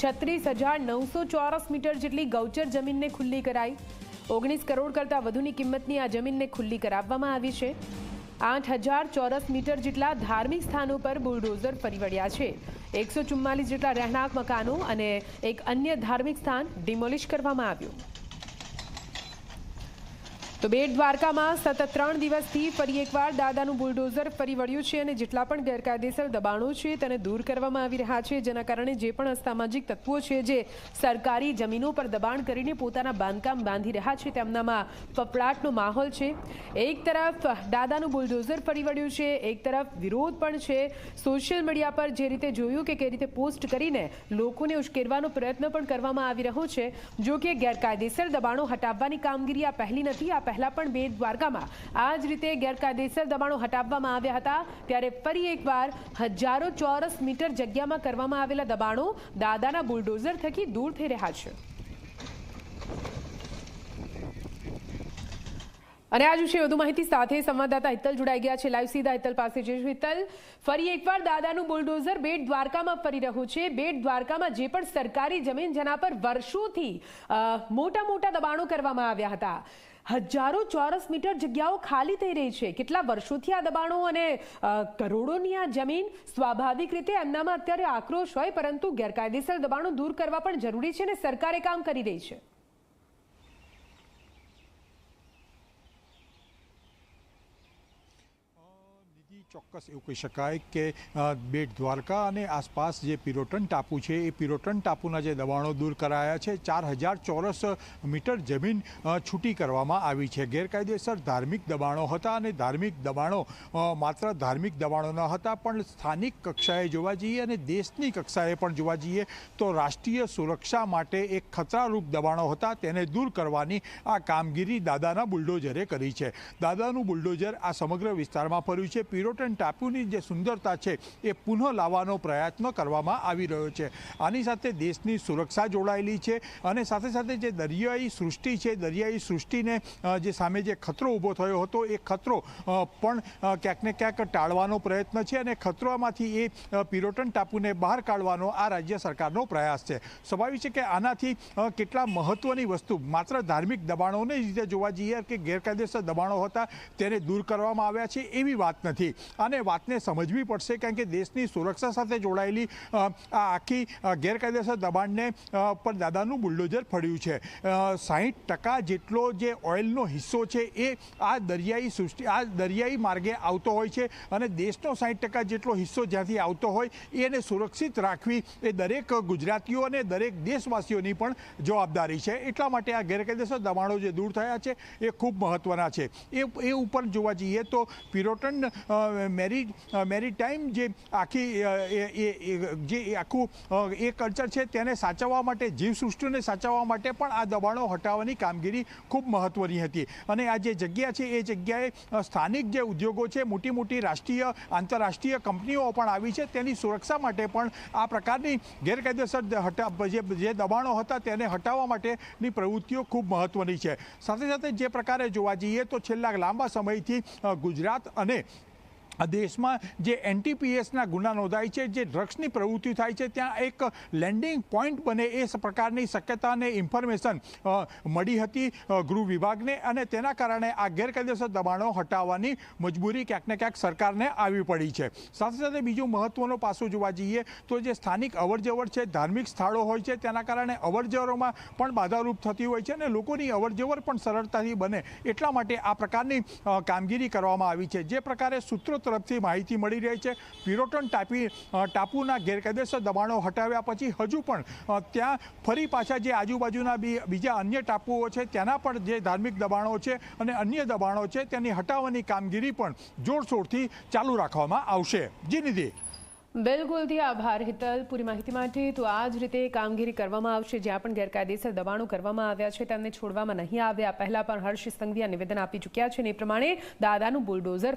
છત્રીસ હજાર નવસો ચોરસ મીટર જેટલી ગૌચર જમીનને ખુલ્લી કરાઈ. ઓગણીસ કરોડ કરતાં વધુની કિંમતની આ જમીનને ખુલ્લી કરાવવામાં આવી છે. આઠ હજાર ચોરસ મીટર જેટલા ધાર્મિક સ્થાનો પર બુલડોઝર ફરી વળ્યા છે. એકસો ચુમ્માલીસ જેટલા રહેણાંક મકાનો અને એક અન્ય ધાર્મિક સ્થાન ડિમોલિશ કરવામાં આવ્યું. તો બેટ દ્વારકામાં સતત ત્રણ દિવસથી ફરી એકવાર દાદાનું બુલડોઝર ફરી વળ્યું છે અને જેટલા પણ ગેરકાયદેસર દબાણો છે તેને દૂર કરવામાં આવી રહ્યા છે, જેના કારણે જે પણ અસામાજિક તત્વો છે જે સરકારી જમીનો પર દબાણ કરીને પોતાના બાંધકામ બાંધી રહ્યા છે, તેમનામાં ફફડાટનો માહોલ છે. એક તરફ દાદાનું બુલડોઝર ફરી વળ્યું છે, એક તરફ વિરોધ પણ છે. સોશિયલ મીડિયા પર જે રીતે જોયું કે કઈ રીતે પોસ્ટ કરીને લોકોને ઉશ્કેરવાનો પ્રયત્ન પણ કરવામાં આવી રહ્યો છે, જો કે ગેરકાયદેસર દબાણો હટાવવાની કામગીરી આ પહેલી નથી, આ પહેલા પણ બે દ્વારકામાં આ જ રીતે ગેરકાયદેસર દબાણો હટાવવામાં આવ્યા હતા. ત્યારે ફરી એકવાર હજારો ચોરસ મીટર જગ્યામાં કરવામાં આવેલા દબાણો દાદાના બુલડોઝર થકી દૂર થઈ રહ્યા છે. અને આજ વિશે વધુ માહિતી સાથે સંવાદદાતા હિતલ જોડાઈ ગયા છે. લાઈવ સીધા હિતલ પાસે જઈશું હિતલ. ફરી એકવાર દાદાનું બુલડોઝર બેટ દ્વારકામાં ફરી રહ્યું છે. બેટ દ્વારકામાં જે પણ સરકારી જમીન, જેના પર વર્ષોથી મોટા મોટા દબાણો કરવામાં આવ્યા હતા. હજારો ચોરસ મીટર જગ્યાઓ ખાલી થઈ રહી છે. કેટલા વર્ષોથી આ દબાણો અને કરોડોની આ જમીન સ્વાભાવિક રીતે એમનામાં અત્યારે આક્રોશ હોય, પરંતુ ગેરકાયદેસર દબાણો દૂર કરવા પણ જરૂરી છે અને સરકારે કામ કરી રહી છે નિધિ ચોક્કસ એવું કહી શકાય કે બેટ દ્વારકા અને આસપાસ જે પિરોટન ટાપુ છે, એ પિરોટન ટાપુના જે દબાણો દૂર કરાયા છે, ચાર હજાર ચોરસ મીટર જમીન છૂટી કરવામાં આવી છે. ગેરકાયદેસર ધાર્મિક દબાણો હતા અને ધાર્મિક દબાણો માત્ર ધાર્મિક દબાણો ન હતા, પણ સ્થાનિક કક્ષાએ જોવા જઈએ અને દેશની કક્ષાએ પણ જોવા જઈએ, તો રાષ્ટ્રીય સુરક્ષા માટે એક ખતરારૂપ દબાણો હતા. તેને દૂર કરવાની આ કામગીરી દાદાના બુલડોઝરે કરી છે. દાદાનું બુલડોઝર આ સમગ્ર વિસ્તારમાં ફર્યું છે. પિરોટન ટાપુની જે સુંદરતા છે એ પુનઃ લાવવાનો પ્રયત્ન કરવામાં આવી રહ્યો છે. આની સાથે દેશની સુરક્ષા જોડાયેલી છે અને સાથે સાથે જે દરિયાઈ સૃષ્ટિ છે, દરિયાઈ સૃષ્ટિને જે સામે જે ખતરો ઊભો થયો હતો, એ ખતરો પણ ક્યાંક ને ક્યાંક ટાળવાનો પ્રયત્ન છે અને ખતરામાંથી એ પિરોટન ટાપુને બહાર કાઢવાનો આ રાજ્ય સરકારનો પ્રયાસ છે. સ્વાભાવિક છે કે આનાથી કેટલા મહત્વની વસ્તુ, માત્ર ધાર્મિક દબાણોને જ રીતે જોવા જઈએ કે ગેરકાયદેસર દબાણો હતા, તેને દૂર કરવામાં આવ્યા છે એવી વાત નથી. અને વાતને સમજવી પડશે, કારણ કે દેશની સુરક્ષા સાથે જોડાયેલી આ આખી ગેરકાયદેસર દબાણને પર દાદાનું બુલડોઝર ફળ્યું છે. સાહીઠ ટકા જેટલો જે ઓઇલનો હિસ્સો છે એ આ દરિયાઈ સૃષ્ટિ, આ દરિયાઈ માર્ગે આવતો હોય છે અને દેશનો સાહીઠ ટકા જેટલો હિસ્સો જ્યાંથી આવતો હોય એને સુરક્ષિત રાખવી એ દરેક ગુજરાતીઓ અને દરેક દેશવાસીઓની પણ જવાબદારી છે. એટલા માટે આ ગેરકાયદેસર દબાણો જે દૂર થયા છે એ ખૂબ મહત્ત્વના છે. એ એ ઉપર જોવા જઈએ તો પિરોટન અ, મેરી ટાઈમ જે આખી જે આખું એ કલ્ચર છે તેને સાચવવા માટે જીવસૃષ્ટિને સાચવવા માટે પણ આ દબાણો હટાવવાની કામગીરી ખૂબ મહત્ત્વની હતી. અને આ જે જગ્યા છે એ જગ્યાએ સ્થાનિક જે ઉદ્યોગો છે મોટી મોટી રાષ્ટ્રીય આંતરરાષ્ટ્રીય કંપનીઓ પણ આવી છે. તેની સુરક્ષા માટે પણ આ પ્રકારની ગેરકાયદેસર હટા જે દબાણો હતા તેને હટાવવા માટેની પ્રવૃત્તિઓ ખૂબ મહત્ત્વની છે. સાથે સાથે જે પ્રકારે જોવા જઈએ તો છેલ્લા લાંબા સમયથી ગુજરાત અને આ દેશમાં જે એનટીપીએસના ગુના નોંધાય છે, જે ડ્રગ્સની પ્રવૃત્તિ થાય છે, ત્યાં એક લેન્ડિંગ પોઈન્ટ બને એ પ્રકારની શક્યતાને ઇન્ફોર્મેશન મળી હતી ગૃહ વિભાગને અને તેના કારણે આ ગેરકાયદેસર દબાણો હટાવવાની મજબૂરી ક્યાંક ને ક્યાંક સરકારને આવી પડી છે. સાથે સાથે બીજું મહત્વનું પાસું જોવા જઈએ તો જે સ્થાનિક અવરજવર છે, ધાર્મિક સ્થળો હોય છે, તેના કારણે અવરજવરોમાં પણ બાધારૂપ થતી હોય છે અને લોકોની અવરજવર પણ સરળતાથી બને. એટલા માટે આ પ્રકારની કામગીરી કરવામાં આવી છે. જે પ્રકારે સૂત્રો તરફથી માહિતી મળી રહી છે. પિરોટન ટાપી ટાપુના ગેરકાયદેસર દબાણો હટાવ્યા પછી હજુ પણ ત્યાં ફરી પાછા જે આજુબાજુના બીજા અન્ય ટાપુઓ છે તેના પણ જે ધાર્મિક દબાણો છે અને અન્ય દબાણો છે, તેની હટાવવાની કામગીરી પણ જોરશોરથી ચાલુ રાખવામાં આવશે. જી નિધિ. બિલકુલથી આભાર, હિતલ. પૂરી માહિતી માટે તો આ જ રીતે કામગીરી કરવામાં આવશે. જ્યાં પણ ગેરકાયદેસર દબાણો કરવામાં આવ્યા છે, તેમને છોડવામાં નહીં આવ્યા પહેલા પણ હર્ષ સંઘવી નિવેદન આપી ચૂક્યા છે એ પ્રમાણે દાદાનું બુલડોઝર